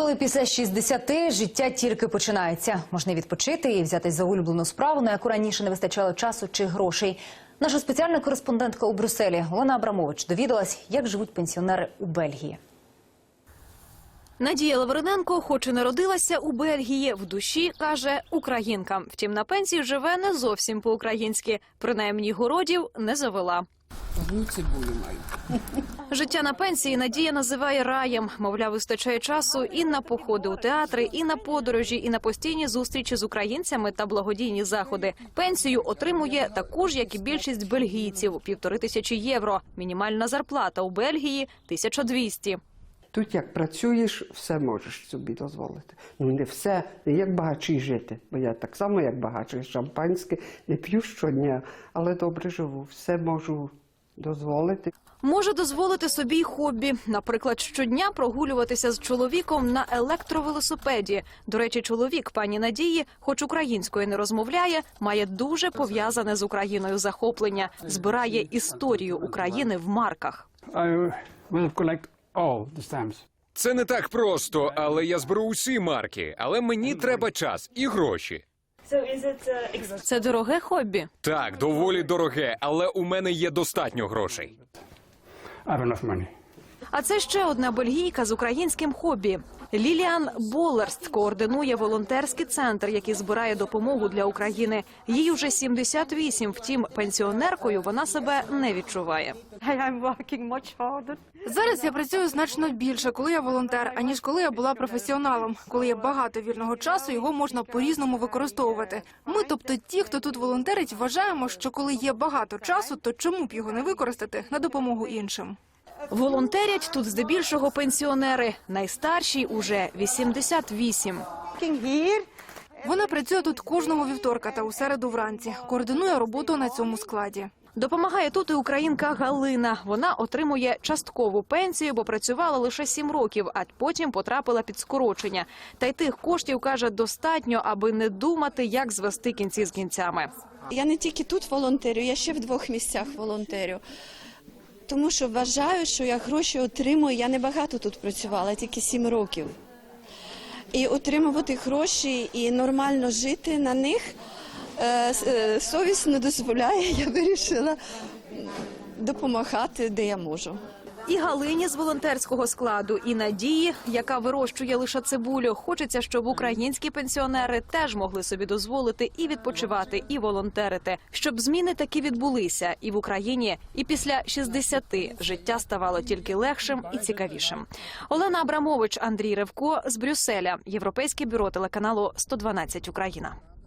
Коли після 60 життя тільки починається, можна відпочити і взятись за улюблену справу, на яку раніше не вистачало часу чи грошей. Наша спеціальна кореспондентка у Брюсселі Олена Абрамович довідалась, як живуть пенсіонери у Бельгії. Надія Лавриненко, хоч і народилася у Бельгії, в душі каже українка. Втім, на пенсії живе не зовсім по-українськи. Принаймні городів не завела. Одну цибулю маю. Життя на пенсії Надія називає раєм. Мовляв, вистачає часу і на походи у театри, і на подорожі, і на постійні зустрічі з українцями та благодійні заходи. Пенсію отримує таку ж, як і більшість бельгійців півтори тисячі євро. Мінімальна зарплата у Бельгії 1200. Тут як працюєш, все можеш собі дозволити. Ну не все, не як багачі жити. Бо я так само, як багачий, шампанське, не п'ю щодня, але добре живу. Все можу дозволити. Може дозволити собі й хобі, наприклад, щодня прогулюватися з чоловіком на електровелосипеді. До речі, чоловік пані Надії, хоч українською не розмовляє, має дуже пов'язане з Україною захоплення, збирає історію України в марках. Це не так просто, але я зберу усі марки. Але мені треба час і гроші. Це дороге хобі. Так, доволі дороге, але у мене є достатньо грошей. А це ще одна бельгійка з українським хобі. Ліліан Болерст координує волонтерський центр, який збирає допомогу для України. Їй уже 78, Втім, пенсіонеркою вона себе не відчуває. Зараз я працюю значно більше, коли я волонтер, аніж коли я була професіоналом. Коли є багато вільного часу, його можна по-різному використовувати. Ми, тобто ті, хто тут волонтерить, вважаємо, що коли є багато часу, то чому б його не використати на допомогу іншим? Волонтерять тут здебільшого пенсіонери. Найстаршій уже 88. Вона працює тут кожного вівторка та у середу вранці. Координує роботу на цьому складі. Допомагає тут і українка Галина. Вона отримує часткову пенсію, бо працювала лише сім років, а потім потрапила під скорочення. Та й тих коштів каже достатньо, аби не думати, як звести кінці з кінцями. Я не тільки тут волонтерю, я ще в двох місцях волонтерю. Тому що вважаю, що я гроші отримую. Я не багато тут працювала, тільки сім років. І отримувати гроші і нормально жити на них е, е, совість не дозволяє. Я вирішила допомагати, де я можу. І Галині з волонтерського складу, і Надії, яка вирощує лише цибулю. Хочеться, щоб українські пенсіонери теж могли собі дозволити і відпочивати, і волонтерити, щоб зміни таки відбулися і в Україні, і після 60 життя ставало тільки легшим і цікавішим. Олена Абрамович, Андрій Ревко з Брюсселя, Європейське бюро телеканалу 112 Україна.